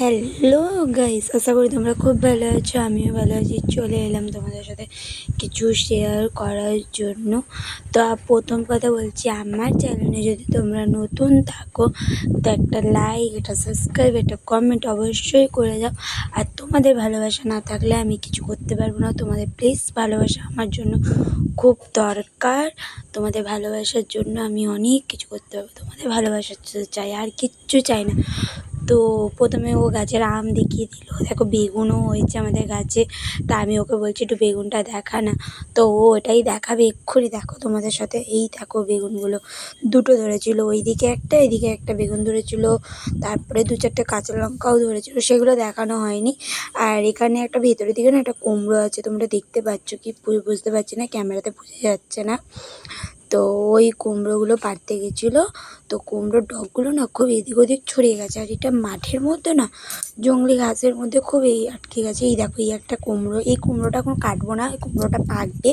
Hello guys আশা করি তোমরা খুব ভালো আছো। আমিও ভালো আছি। চলে এলাম তোমাদের সাথে কিছু শেয়ার করার জন্য। তো প্রথম কথা বলছি, আমার চ্যানেলে যদি তোমরা নতুন থাকো, তো একটা লাইক একটা সাবস্ক্রাইব একটা কমেন্ট অবশ্যই করে যাও আর তোমাদের ভালোবাসা না থাকলে আমি কিছু করতে পারব না। তোমাদের প্লিজ ভালোবাসা আমার জন্য খুব দরকার। তোমাদের ভালোবাসার জন্য আমি অনেক কিছু করতে পারব। তোমাদের ভালোবাসা চাই, আর কিচ্ছু চাই না। তো প্রথমে ও গাছের আম দেখিয়ে দিল। দেখো বেগুনও হয়েছে আমাদের গাছে। তা আমি ওকে বলছি, একটু বেগুনটা দেখা না। তো ও ওটাই দেখাবে এক্ষুনি। দেখো তোমাদের সাথে এই দেখো বেগুনগুলো। দুটো ধরেছিল ওইদিকে একটা, এদিকে একটা বেগুন ধরেছিল। তারপরে দু চারটে কাঁচা লঙ্কাও ধরেছিল। সেগুলো দেখানো হয়নি। আর এখানে একটা ভেতরের দিকে না একটা কুমড়ো আছে। তোমরা দেখতে পাচ্ছ কি? বুঝতে পারছি না, ক্যামেরাতে বোঝা যাচ্ছে না। তো ওই কুমড়োগুলো পাড়তে গেছিল। তো কুমড়োর ডগগুলো না খুব এদিক ওদিক ছড়িয়ে গেছে। আর এটা মাঠের মধ্যে না জঙ্গলি ঘাসের মধ্যে খুব এই আটকে গেছে। এই দেখো, এই একটা কুমড়ো। এই কুমড়োটা এখন কাটবো না, এই কুমড়োটা পাকবে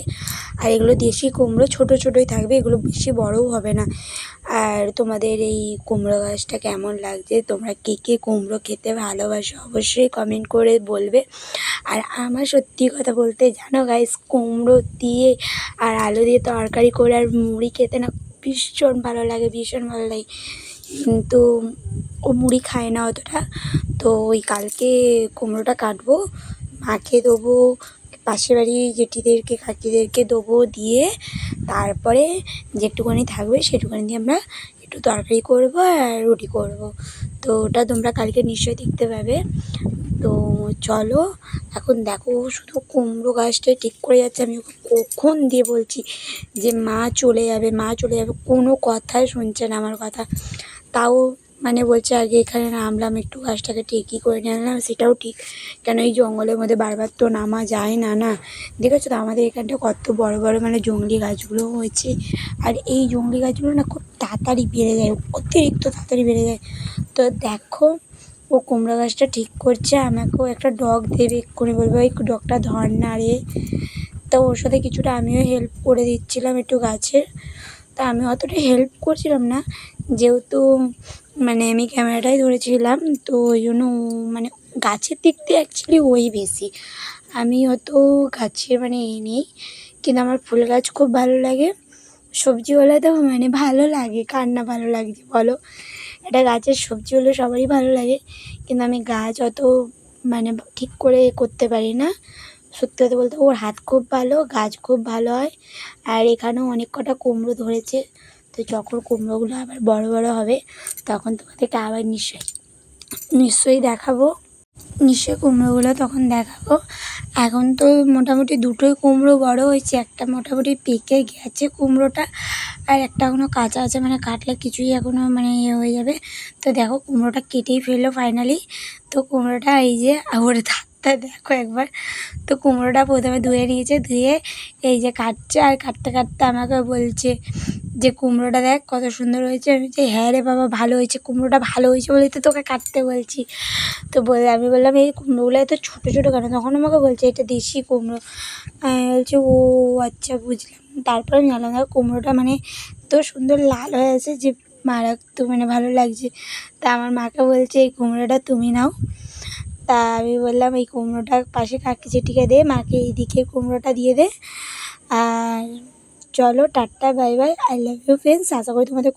আর এগুলো দেশি কুমড়ো, ছোটো ছোটোই থাকবে, এগুলো বেশি বড়ও হবে না। আর তোমাদের এই কুমড়ো গাছটা কেমন লাগছে, তোমরা কে কে কুমড়ো খেতে ভালোবাসো অবশ্যই কমেন্ট করে বলবে। আর আমার সত্যি কথা বলতে, জানো গাইস কুমড়ো দিয়ে আর আলু দিয়ে তরকারি করে আর মুড়ি খেতে না ভীষণ ভালো লাগে, ভীষণ ভালো লাগে। কিন্তু ও মুড়ি খায় না অতটা। তো ওই কালকে কুমড়োটা কাটবো মাকে দেবো পাশের বাড়ি জেঠিদেরকে, কাকিদেরকে দেবো দিয়ে তারপরে যেটুকুনি থাকবে সেটুকুনি দিয়ে আমরা একটু তরকারি করব আর রুটি করব। তো ওটা তোমরা কালকে নিশ্চয়ই দেখতে পাবে। তো চলো, এখন দেখো শুধু কুমড়ো গাছটা ঠিক করে যাচ্ছে। আমি কখন দিয়ে বলছি যে মা চলে যাবে, মা চলে যাবে, কোনো কথাই শুনছে না আমার কথা। তাও মানে বলছে আগে এখানে নামলাম, একটু গাছটাকে ঠিকই করে নিয়ে আনলাম সেটাও ঠিক। কেন এই জঙ্গলের মধ্যে বারবার তো নামা যায় না না? দেখেছ তো, আমাদের এখানটা কত বড় বড় মানে জংলি গাছগুলো হয়েছে। আর এই জংলি গাছগুলো না খুব তাড়াতাড়ি বেড়ে যায়, অতিরিক্ত তাড়াতাড়ি বেড়ে যায়। তো দেখো, ও কুমড়ো গাছটা ঠিক করছে, আমাকেও একটা ডগ দেবে এক্ষুনি, বলবে, ওই ডগটা ধর না রে। তো ওর সাথে কিছুটা আমিও হেল্প করে দিচ্ছিলাম একটু গাছের। তা আমি অতটা হেল্প করছিলাম না। যেহেতু মানে আমি ক্যামেরাটাই ধরেছিলাম, তো ওই জন্য মানে গাছের দিক দিয়ে অ্যাকচুয়ালি ওই বেশি আমি অত গাছের মানে এ নেই, কিন্তু আমার ফুল গাছ খুব ভালো লাগে। সবজি হলে তো মানে ভালো লাগে, কার না ভালো লাগছে বলো? একটা গাছের সবজি হলে সবারই ভালো লাগে, কিন্তু আমি গাছ অত মানে ঠিক করে করতে পারি না। সত্যি কথা বলতে ওর হাত খুব ভালো, গাছ খুব ভালো হয়, আর এখানেও অনেক কটা কুমড়ো ধরেছে। তো যখন কুমড়োগুলো আবার বড় বড় হবে, তখন তোমাদেরকে আবার নিশ্চয়ই নিশ্চয়ই দেখাবো। নিশ্চয়ই কুমড়োগুলো তখন দেখাবো। এখন তো মোটামুটি দুটোই কুমড়ো বড় হয়েছে, একটা মোটামুটি পেকে গেছে কুমড়োটা, আর একটা এখনও কাঁচা আছে মানে কাটলে কিছুই এখনও মানে ইয়ে হয়ে যাবে। তো দেখো কুমড়োটা কেটেই ফেলল ফাইনালি তো কুমড়োটা এই যে, ওর ধারটা দেখো একবার। তো কুমড়োটা প্রথমে ধুয়ে নিয়েছে, ধুয়ে এই যে কাটছে আর কাটতে কাটতে আমাকে বলছে যে, কুমড়োটা দেখ কত সুন্দর হয়েছে। আমি যে হ্যাঁ রে বাবা, ভালো হয়েছে। কুমড়োটা ভালো হয়েছে বলেই তো তোকে কাটতে বলছি। তো বলে আমি বললাম, এই কুমড়োগুলো এত ছোটো ছোটো কেন? তখন আমাকে বলছে, এটা দেশি কুমড়ো। আমি বলছি, ও আচ্ছা বুঝলাম। তারপরে আমি জানলাম, দেখো, কুমড়োটা মানে এত সুন্দর লাল হয়ে আছে যে মারাত্মক মানে ভালো লাগছে। তা আমার মাকে বলছে, এই কুমড়োটা তুমি নাও। তা আমি বললাম, এই কুমড়োটা পাশে কাকি চেটিকে দে, মাকে এইদিকে কুমড়োটা দিয়ে দে। আর চলো, tata, bye bye I love you friends আশা করি তোমাদের